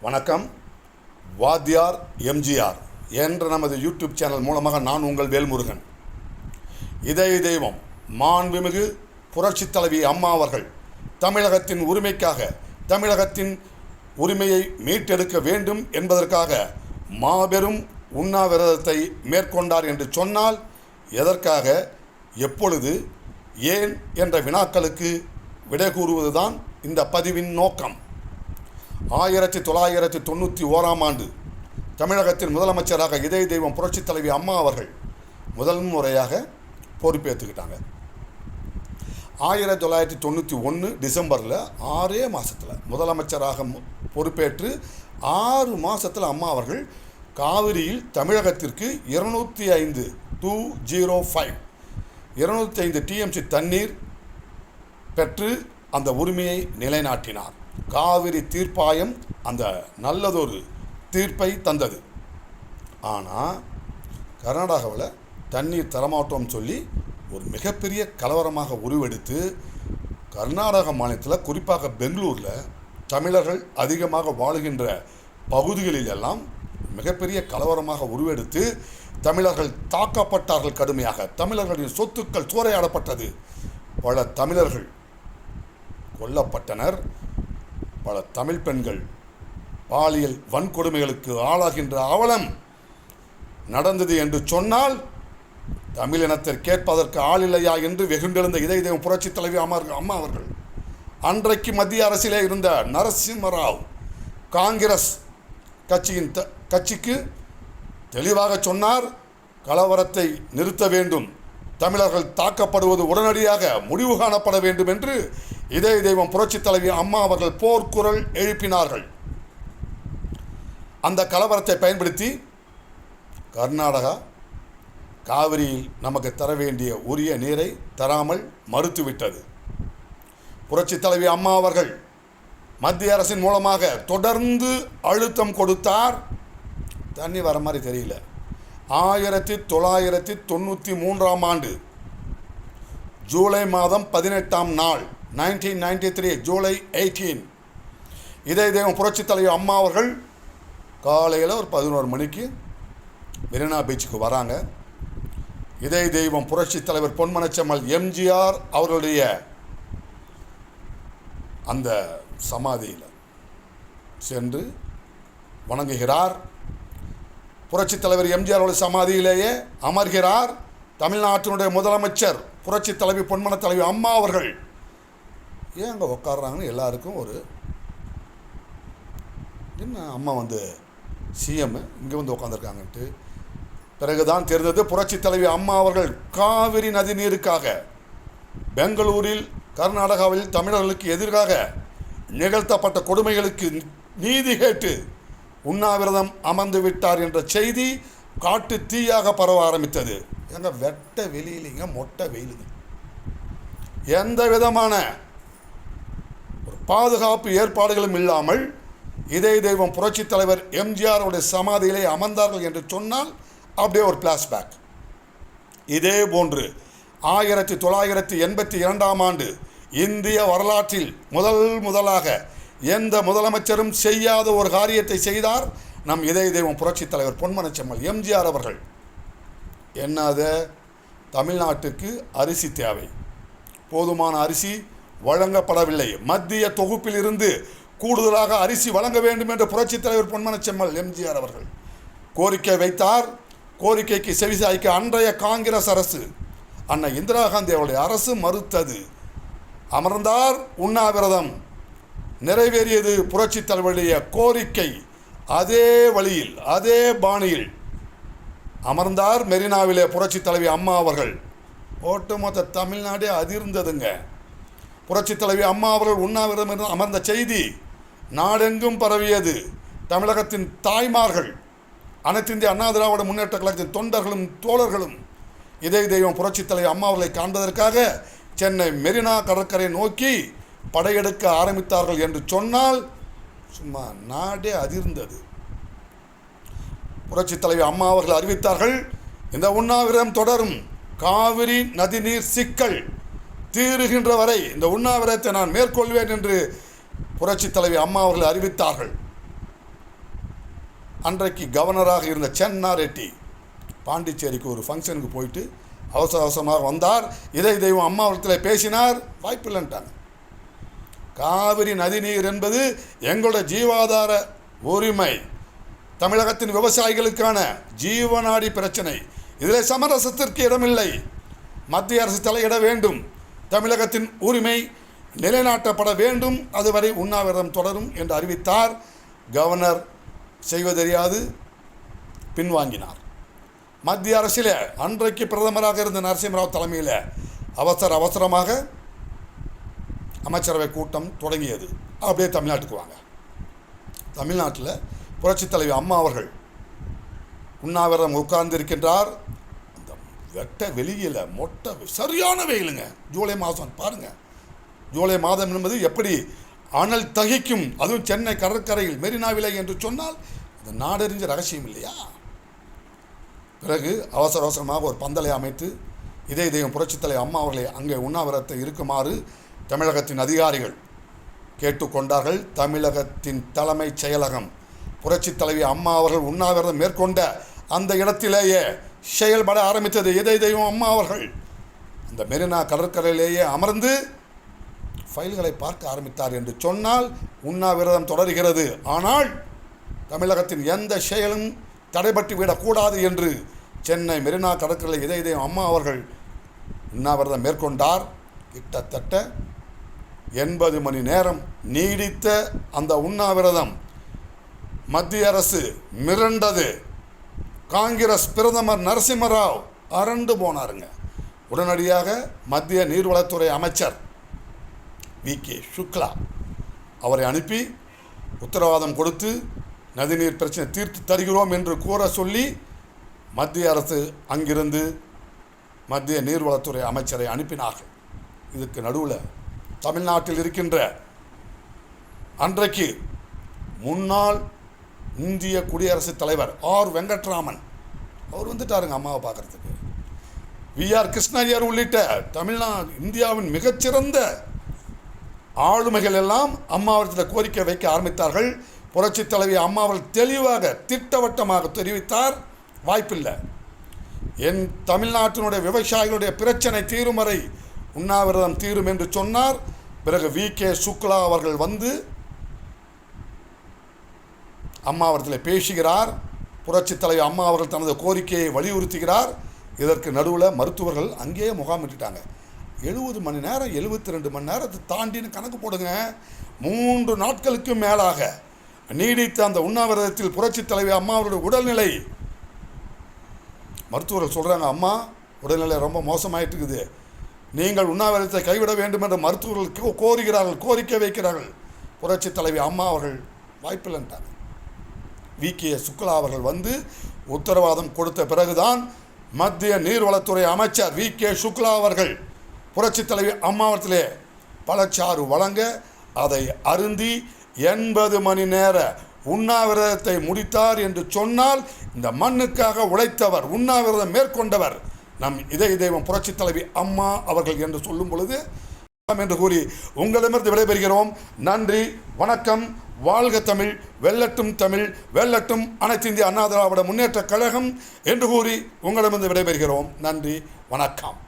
வணக்கம். வாத்தியார் எம்ஜிஆர் என்ற நமது யூடியூப் சேனல் மூலமாக நான் உங்கள் வேல்முருகன். இதய தெய்வம் மாண்புமிகு புரட்சித் தலைவி அம்மா அவர்கள் தமிழகத்தின் உரிமைக்காக தமிழகத்தின் உரிமையை மீட்டெடுக்க வேண்டும் என்பதற்காக மாபெரும் உண்ணாவிரதத்தை மேற்கொண்டார் என்று சொன்னால் எதற்காக? எப்பொழுது? ஏன்? என்ற வினாக்களுக்கு விடை கூறுவதுதான் இந்த பதிவின் நோக்கம். ஆயிரத்தி தொள்ளாயிரத்தி தொண்ணூற்றி ஓராம் ஆண்டு தமிழகத்தின் முதலமைச்சராக இதய தெய்வம் புரட்சித் தலைவி அம்மா அவர்கள் முதல் முறையாக பொறுப்பேற்றுக்கிட்டாங்க. ஆயிரத்தி தொள்ளாயிரத்தி தொண்ணூற்றி ஒன்று டிசம்பரில் ஆறே மாதத்தில் முதலமைச்சராக பொறுப்பேற்று ஆறு மாதத்தில் அம்மா அவர்கள் காவிரியில் தமிழகத்திற்கு இருநூற்றி ஐந்து டூ ஜீரோ ஃபைவ் இருநூற்றி ஐந்து டிஎம்சி தண்ணீர் பெற்று அந்த உரிமையை நிலைநாட்டினார். காவிரி தீர்ப்பாயம் அந்த நல்லதொரு தீர்ப்பை தந்தது. ஆனால் கர்நாடகாவில் தண்ணீர் தரமாட்டோம்னு சொல்லி ஒரு மிகப்பெரிய கலவரமாக உருவெடுத்து கர்நாடக மாநிலத்தில் குறிப்பாக பெங்களூரில் தமிழர்கள் அதிகமாக வாழுகின்ற பகுதிகளில் எல்லாம் மிகப்பெரிய கலவரமாக உருவெடுத்து தமிழர்கள் தாக்கப்பட்டார்கள் கடுமையாக. தமிழர்களின் சொத்துக்கள் சூறையாடப்பட்டது. பல தமிழர்கள் கொல்லப்பட்டனர். பல தமிழ் பெண்கள் பாலியல் வன்கொடுமைகளுக்கு ஆளாகின்ற அவலம் நடந்தது என்று சொன்னால் தமிழினத்தை கேட்பதற்கு ஆள் இல்லையா என்று வெகுண்டெழுந்த இதய தெய்வம் புரட்சித் தலைவி அம்மா அம்மா அவர்கள். அன்றைக்கு மத்திய அரசிலே இருந்த நரசிம்மராவ் காங்கிரஸ் கட்சியின் த கட்சிக்கு தெளிவாக சொன்னார் கலவரத்தை நிறுத்த வேண்டும் தமிழர்கள் தாக்கப்படுவது உடனடியாக முடிவு காணப்பட வேண்டும் என்று இதய தெய்வம் புரட்சித் தலைவி அம்மா அவர்கள் போர்க்குரல் எழுப்பினார்கள். அந்த கலவரத்தை பயன்படுத்தி கர்நாடகா காவிரியில் நமக்கு தர வேண்டிய உரிய நீரை தராமல் மறுத்துவிட்டது. புரட்சித் தலைவி அம்மா அவர்கள் மத்திய அரசின் மூலமாக தொடர்ந்து அழுத்தம் கொடுத்தார். தண்ணி வர மாதிரி தெரியல. ஆயிரத்தி தொள்ளாயிரத்தி தொண்ணூற்றி மூன்றாம் ஆண்டு ஜூலை மாதம் பதினெட்டாம் நாள் nineteen ninety three July eighteen. இதய தெய்வம் புரட்சி தலைவர் அம்மா அவர்கள் காலையில் ஒரு பதினோரு மணிக்கு மெரினா பீச்சுக்கு வராங்க. இதய தெய்வம் புரட்சித் தலைவர் பொன்மனச்சம்மல் எம்ஜிஆர் அவர்களுடைய அந்த சமாதியில் சென்று வணங்குகிறார். புரட்சித் தலைவர் எம்ஜிஆர் அவர்கள் சமாதியிலேயே அமர்கிறார். தமிழ்நாட்டினுடைய முதலமைச்சர் புரட்சித் தலைவி பொன்மன தலைவி அம்மா அவர்கள் ஏன் அங்கே உக்காடுறாங்கன்னு எல்லாருக்கும் ஒரு என்ன அம்மா வந்து சிஎம் இங்கே வந்து உட்காந்துருக்காங்கன்ட்டு பிறகுதான் தெரிந்தது புரட்சி தலைவி அம்மா அவர்கள் காவிரி நதி நீருக்காக. பெங்களூரில் கர்நாடகாவில் தமிழர்களுக்கு எதிராக நிகழ்த்தப்பட்ட கொடுமைகளுக்கு நீதி கேட்டு உண்ணாவிரதம் அமர்ந்து விட்டார் என்ற செய்தி காட்டு தீயாக பரவ ஆரம்பித்தது. எங்க வெட்ட வெளியிலிங்க மொட்டை வெயிலுங்க. எந்த விதமான பாதுகாப்பு ஏற்பாடுகளும் இல்லாமல் இதய தெய்வம் புரட்சித் தலைவர் எம்ஜிஆருடைய சமாதியிலே அமர்ந்தார்கள் என்று சொன்னால் அப்படியே ஒரு பிளாஷ்பேக் இதே போன்று ஆயிரத்தி தொள்ளாயிரத்தி எண்பத்தி இரண்டாம் ஆண்டு இந்திய வரலாற்றில் முதல் முதலாக எந்த முதலமைச்சரும் செய்யாத ஒரு காரியத்தை செய்தார் நம் இதய தெய்வம் புரட்சித் தலைவர் பொன்மனச்செம்மல் எம்ஜிஆர் அவர்கள். என்னது? தமிழ்நாட்டுக்கு அரிசி தேவை. போதுமான அரிசி வழங்கப்படவில்லை. மத்திய தொகுப்பில் இருந்து கூடுதலாக அரிசி வழங்க வேண்டும் என்று புரட்சித் தலைவர் பொன்மனச்செம்மல் எம்ஜிஆர் அவர்கள் கோரிக்கை வைத்தார். கோரிக்கைக்கு செவிசாய்க்க அன்றைய காங்கிரஸ் அரசு அன்னை இந்திரா காந்தி அவருடைய அரசு மறுத்தது. அமர்ந்தார் உண்ணாவிரதம். நிறைவேறியது புரட்சித் தலைவருடைய கோரிக்கை. அதே வழியில் அதே பாணியில் அமர்ந்தார் மெரினாவிலே புரட்சித் தலைவி அம்மா அவர்கள். ஒட்டுமொத்த தமிழ்நாடே அதிர்ந்ததுங்க. புரட்சித் தலைவி அம்மா அவர்கள் உண்ணாவிரதம் இருந்து அமர்ந்த செய்தி நாடெங்கும் பரவியது. தமிழகத்தின் தாய்மார்கள் அனைத்து இந்திய அண்ணா திராவிட முன்னேற்ற கழகத்தின் தொண்டர்களும் தோழர்களும் இதய தெய்வம் புரட்சித் தலைவி அம்மா அவர்களை காண்பதற்காக சென்னை மெரினா கடற்கரை நோக்கி படையெடுக்க ஆரம்பித்தார்கள் என்று சொன்னால் சும்மா நாடே அதிர்ந்தது. புரட்சித் தலைவி அம்மா அவர்கள் அறிவித்தார்கள் இந்த உண்ணாவிரதம் தொடரும். காவிரி நதிநீர் சிக்கல். தீருகின்ற வரை இந்த உண்ணாவிரத்தை நான் மேற்கொள்வேன் என்று புரட்சித் தலைவி அம்மா அவர்கள் அறிவித்தார்கள். அன்றைக்கு கவர்னராக இருந்த சென்னா ரெட்டி பாண்டிச்சேரிக்கு ஒரு ஃபங்க்ஷனுக்கு போயிட்டு அவசர அவசரமாக வந்தார். இதை தெய்வம் அம்மாவளத்தில் பேசினார். வாய்ப்பில்லைன்ட்டாங்க காவிரி நதிநீர் என்பது எங்களோட ஜீவாதார உரிமை. தமிழகத்தின் விவசாயிகளுக்கான ஜீவநாடி பிரச்சனை. இதில் சமரசத்திற்கு இடமில்லை. மத்திய அரசு தலையிட வேண்டும். தமிழகத்தின் உரிமை நிலைநாட்டப்பட வேண்டும். அதுவரை உண்ணாவிரதம் தொடரும் என்று அறிவித்தார். கவர்னர் செய்வதறியாது பின்வாங்கினார். மத்திய அரசில் அன்றைக்கு பிரதமராக இருந்த நரசிம்மராவ் தலைமையில் அவசர அவசரமாக அமைச்சரவை கூட்டம் தொடங்கியது. அப்படியே தமிழ்நாட்டுக்கு வாங்க. தமிழ்நாட்டில் புரட்சித் தலைவி அம்மா அவர்கள் உண்ணாவிரதம் உட்கார்ந்திருக்கின்றார். வெட்ட வெளியில் மொட்டை சரியான வெயிலுங்க. ஜூலை மாதம் பாருங்கள் ஜூலை மாதம் என்பது எப்படி அனல் தகிக்கும் அதுவும் சென்னை கடற்கரையில் மெரினாவிலை என்று சொன்னால் அது நாடறிஞ்ச ரகசியம் இல்லையா? பிறகு அவசர அவசரமாக ஒரு பந்தலை அமைத்து இதே தெய்வம் புரட்சித்தலை அம்மா அவர்களை அங்கே உண்ணாவிரத்தை இருக்குமாறு தமிழகத்தின் அதிகாரிகள் கேட்டுக்கொண்டார்கள் தமிழகத்தின் தலைமைச் செயலகம் புரட்சித் தலைவி அம்மா அவர்கள் உண்ணாவிரதம் மேற்கொண்ட அந்த இடத்திலேயே செயல்பட ஆரம்பித்தது. எதை தெய்வம்? அம்மா அவர்கள். அந்த மெரினா கடற்கரையிலேயே அமர்ந்து ஃபைல்களை பார்க்க ஆரம்பித்தார் என்று சொன்னால் உண்ணாவிரதம் தொடர்கிறது. ஆனால் தமிழகத்தின் எந்த செயலும் தடைபட்டு விடக்கூடாது என்று சென்னை மெரினா கடற்கரை இதய இதயம் அம்மா அவர்கள் உண்ணாவிரதம் மேற்கொண்டார். கிட்டத்தட்ட எண்பது மணி நேரம் நீடித்த அந்த உண்ணாவிரதம் மத்திய அரசு மிரண்டது. காங்கிரஸ் பிரதமர் நரசிம்மராவ் அரண்டு போனாருங்க. உடனடியாக மத்திய நீர்வளத்துறை அமைச்சர் வி. கே. சுக்லா அவரை அனுப்பி உத்தரவாதம் கொடுத்து நதிநீர் பிரச்சனை தீர்த்து தருகிறோம் என்று கூற சொல்லி மத்திய அரசு அங்கிருந்து மத்திய நீர்வளத்துறை அமைச்சரை அனுப்பினார்கள். இதுக்கு நடுவில் தமிழ்நாட்டில் இருக்கின்ற அன்றைக்கு முன்னாள் இந்திய குடியரசுத் தலைவர் ஆர் வெங்கட்ராமன். அவர் வந்துட்டாருங்க அம்மாவை பார்க்கறதுக்கு. விஆர் கிருஷ்ணய்யர் உள்ளிட்ட தமிழ்நாடு இந்தியாவின் மிகச்சிறந்த ஆளுமைகள் எல்லாம் அம்மாவரத்தில் கோரிக்கை வைக்க ஆரம்பித்தார்கள். புரட்சித் தலைவி அம்மாவள் தெளிவாக திட்டவட்டமாக தெரிவித்தார். வாய்ப்பில்லை. என் தமிழ்நாட்டினுடைய விவசாயிகளுடைய பிரச்சனை தீரும் வரை உண்ணாவிரதம் தீரும் என்று சொன்னார். பிறகு வி கே சுக்லா அவர்கள் வந்து அம்மாவரத்தில் பேசுகிறார். புரட்சித் தலைவர் அம்மா அவர்கள் தனது கோரிக்கையை வலியுறுத்துகிறார். இதற்கு நடுவில் மருத்துவர்கள் அங்கேயே முகாமிட்டுட்டாங்க எழுபது மணி நேரம் எழுபத்தி ரெண்டு மணி நேரத்தை தாண்டின்னு கணக்கு போடுங்க. மூன்று நாட்களுக்கும் மேலாக நீடித்த அந்த உண்ணாவிரதத்தில் புரட்சித் தலைவி அம்மா அவருடைய உடல்நிலை. மருத்துவர்கள் சொல்கிறாங்க அம்மா உடல்நிலை ரொம்ப மோசமாயிட்டு இருக்குது நீங்கள் உண்ணாவிரதத்தை கைவிட வேண்டும் என்று மருத்துவர்கள் கோ- கோருகிறார்கள் கோரிக்கை வைக்கிறார்கள். புரட்சித் தலைவி அம்மா அவர்கள் வாய்ப்பில்லைன்ட்டாங்க. வி. கே. சுக்லா அவர்கள் வந்து உத்தரவாதம் கொடுத்த பிறகுதான் மத்திய நீர்வளத்துறை அமைச்சர் வி. கே. சுக்லா அவர்கள் புரட்சித் தலைவி அம்மாவரத்திலே பழச்சாறு வழங்க அதை அருந்தி எண்பது மணி நேர உண்ணாவிரதத்தை முடித்தார் என்று சொன்னால் இந்த மண்ணுக்காக உழைத்தவர் உண்ணாவிரதம் மேற்கொண்டவர் நம் இதய தெய்வம் புரட்சித் தலைவி அம்மா அவர்கள் என்று சொல்லும் பொழுது என்று கூறி உங்களிடமிருந்து விடைபெறுகிறோம். நன்றி வணக்கம். வாழ்க தமிழ் வெல்லட்டும் தமிழ் வெல்லட்டும் அனைத்து இந்திய அண்ணா திராவிட முன்னேற்ற கழகம் என்று கூறி உங்களிடமிருந்து விடைபெறுகிறோம். நன்றி வணக்கம்.